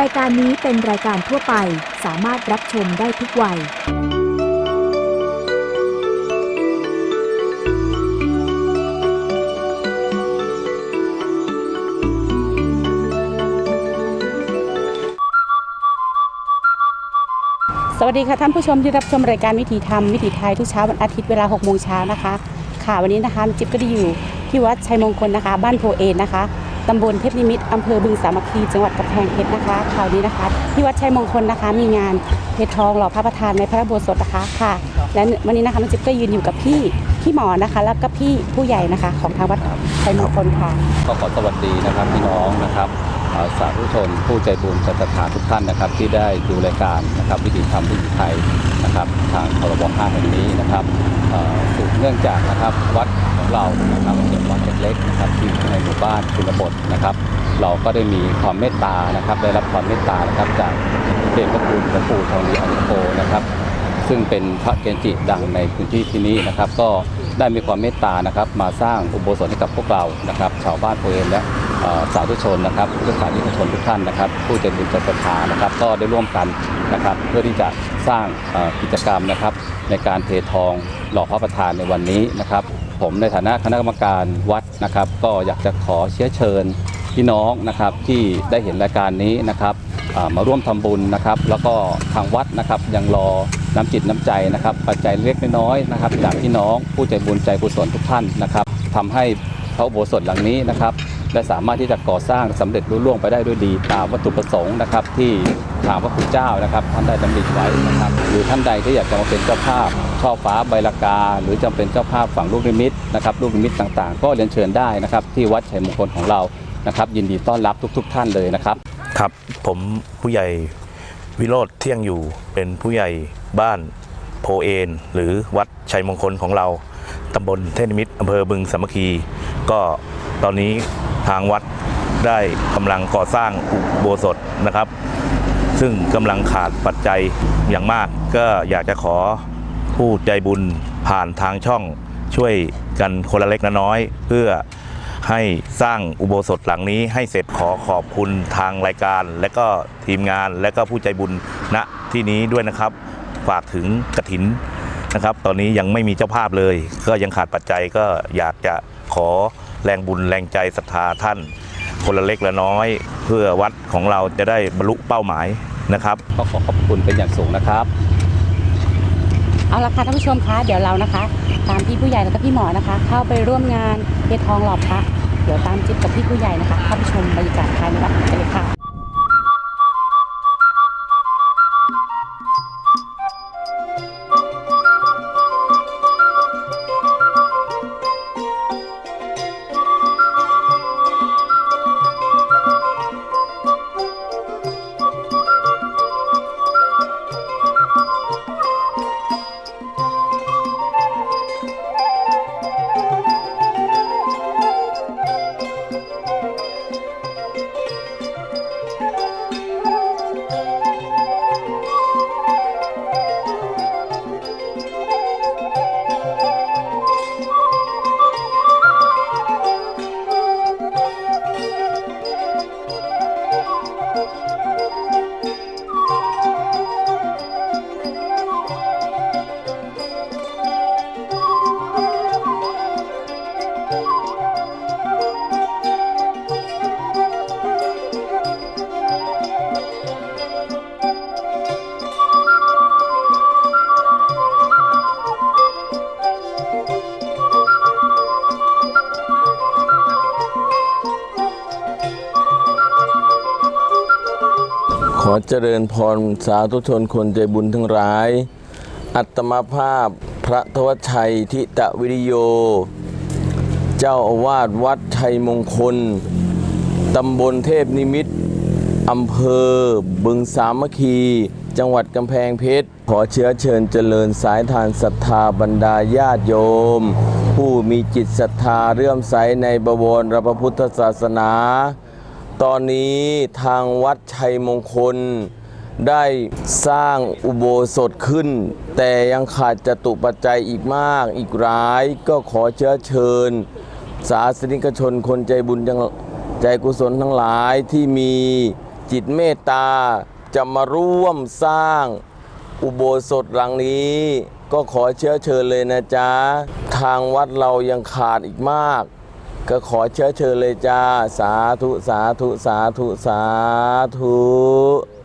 รายการนี้เป็นรายการทั่วไปสามารถรับชมได้ทุกวัย สวัสดีค่ะท่านผู้ชมที่รับชมรายการวิถีธรรมวิถีไทยทุกเช้าวันอาทิตย์เวลา6โมงเช้านะคะ ค่ะวันนี้นะคะจิ๊บก็ได้อยู่ที่วัดชัยมงคลนะคะ บ้านโพเอนนะคะ ตำบลเทพนิมิตอำเภอบึงสามัคคีจังหวัดกำแพงเพชรนะคะคราวนี้นะคะ ที่วัดชัยมงคลนะคะ มีงานเพชรทองหล่อพระประธานในพระอุโบสถนะคะค่ะ และวันนี้นะคะน้องจิ๊บก็ยืนอยู่กับพี่พี่หมอนะคะ แล้วก็พี่ผู้ใหญ่นะคะ ของทางวัดชัยมงคลค่ะ ก็ขอสวัสดีนะครับพี่น้องนะครับ สาธุชน ผู้ใจบุญศรัทธาทุกท่านนะครับ ที่ได้ดูรายการนะครับวิถีธรรมวิถีไทยนะครับทางทรบ5แห่งนี้นะครับเอ่อสืบเนื่องจากนะครับวัดของเรานะครับเป็นวัดเล็กๆนะครับที่ในหมู่บ้านชนบทนะครับ เราก็ได้มีความเมตตานะครับ ได้รับความเมตตานะครับจากเดชพระคุณหลวงปู่ทองดีอันโกนะครับซึ่งเป็นพระเกจิดังในพื้นที่ที่นี้นะครับ ก็ได้มีความเมตตานะครับ มาสร้างอุโบสถให้กับพวกเรานะครับ ชาวบ้านโพเอนและ สาธุชนนะครับพุทธศาสนิกชนทุกท่านนะครับ ผู้ใจบุญใจศรัทธานะครับ ก็ได้ร่วมกันนะครับ เพื่อที่จะสร้างกิจกรรมนะครับ ในการเททองหล่อพระประธานในวันนี้นะครับ ผมในฐานะคณะกรรมการวัดนะครับ ก็อยากจะขอเชื้อเชิญพี่น้องนะครับที่ได้เห็นรายการนี้นะครับมาร่วมทำบุญนะครับ แล้วก็ทางวัดนะครับยังรอน้ำจิตน้ำใจนะครับ ปัจจัยเล็กน้อยนะครับจากพี่น้องผู้ใจบุญใจกุศลทุกท่านนะครับทำให้พระโบสถหลังนี้นะครับ ได้สามารถที่จะก่อสร้างสำเร็จรุ่ล่วงไปได้ด้วยดี ตามวัตถุประสงค์นะครับ ที่ทางพระคุณเจ้านะครับท่านได้ดำริไว้นะครับ หรือท่านใดที่อยากจะมาเป็นเจ้าภาพช่อฟ้าใบลากา หรือจะเป็นเจ้าภาพฝั่งลูกนิมิตนะครับลูกนิมิตต่างๆ ก็เรียนเชิญได้นะครับ ที่วัดชัยมงคลของเรานะครับ ยินดีต้อนรับทุก ๆ ท่านเลยนะครับ ครับผมผู้ใหญ่วิโรธเที่ยงอยู่เป็นผู้ใหญ่บ้านโพเอนหรือวัดชัยมงคลของเรา ตำบลเทนมิตรอำเภอบึงสามัคคี ก็ตอนนี้ทางวัดได้กำลังก่อสร้างอุโบสถนะครับ ซึ่งกำลังขาดปัจจัยอย่างมาก ก็อยากจะขอผู้ใจบุญผ่านทางช่องช่วยกันคนละเล็กละน้อย เพื่อให้สร้างอุโบสถหลังนี้ให้เสร็จขอขอบคุณทางรายการ และก็ทีมงานและก็ผู้ใจบุญณที่นี้ด้วยนะครับ ฝากถึงกระถิน นะครับ ตอนนี้ยังไม่มีเจ้าภาพเลย ก็ยังขาดปัจจัยก็อยากจะขอแรงบุญแรงใจศรัทธาท่าน คนละเล็กละน้อย เพื่อวัดของเราจะได้บรรลุเป้าหมายนะครับก็ขอขอบคุณเป็นอย่างสูงนะครับ เอาละค่ะท่านผู้ชมคะเดี๋ยวเรานะคะ ตามพี่ผู้ใหญ่แล้วก็พี่หมอนะคะ เข้าไปร่วมงานเททองหล่อพระเดี๋ยวตามจิ๊บกับพี่ผู้ใหญ่นะคะเข้าไปชมบรรยากาศภายในวัดกันเลยค่ะ เจริญพรสาธุชนคนใจบุญทั้งหลาย อัตมาภาพพระทวชัยทิตะวิริโย เจ้าอาวาสวัดชัยมงคล ตำบลเทพนิมิตอำเภอ บึงสามัคคี จังหวัดกำแพงเพชร ขอเชื้อเชิญเจริญสายทานศรัทธาบรรดาญาติโยม ผู้มีจิตศรัทธาเรื่อมใสในบวรพระพุทธศาสนา ตอนนี้ทางวัดชัยมงคล ได้สร้างอุโบสถขึ้น แต่ยังขาดจตุปัจจัยอีกมากอีกหลายก็ขอเชื้อเชิญ สาสนิกชนคนใจบุญใจกุศลทั้งหลายที่มีจิตเมตตาจะมาร่วมสร้างอุโบสถหลังนี้ ก็ขอเชื้อเชิญเลยนะจ๊ะ ทางวัดเรายังขาดอีกมาก ก็ขอเชื้อเชิญเลยจ้า สาธุ สาธุ สาธุ สาธุ